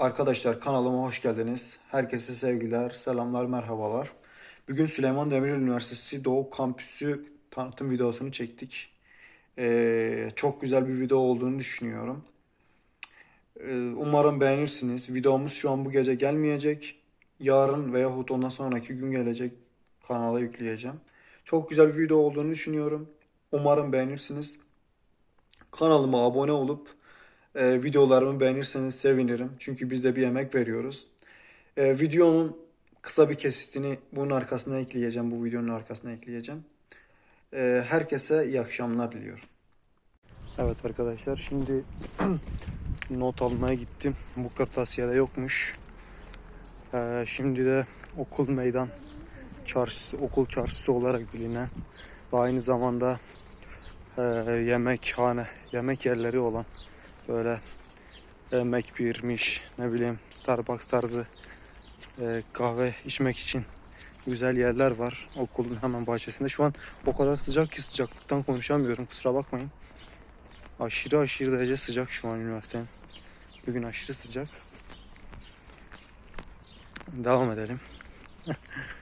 Arkadaşlar kanalıma hoş geldiniz. Herkese sevgiler, selamlar, merhabalar. Bugün Süleyman Demirel Üniversitesi Doğu Kampüsü tanıtım videosunu çektik. Ee, çok güzel bir video olduğunu düşünüyorum. Ee, umarım beğenirsiniz. Videomuz şu an bu gece gelmeyecek. Yarın veyahut ondan sonraki gün gelecek. Kanala yükleyeceğim. Çok güzel bir video olduğunu düşünüyorum. Umarım beğenirsiniz. Kanalıma abone olup e, videolarımı beğenirseniz sevinirim. Çünkü biz de bir emek veriyoruz. E, videonun kısa bir kesitini bunun arkasına ekleyeceğim. Bu videonun arkasına ekleyeceğim. E, herkese iyi akşamlar diliyorum. Evet arkadaşlar şimdi not almaya gittim. Bu kırtasiyede yokmuş. E, şimdi de okul meydan çarşısı, okul çarşısı olarak bilinen ve aynı zamanda e, yemekhane, yemek yerleri olan böyle yemek birmiş ne bileyim Starbucks tarzı e, kahve içmek için güzel yerler var okulun hemen bahçesinde. Şu an o kadar sıcak ki sıcaklıktan konuşamıyorum kusura bakmayın. Aşırı aşırı derece sıcak şu an üniversitenin. Bugün aşırı sıcak. Devam edelim.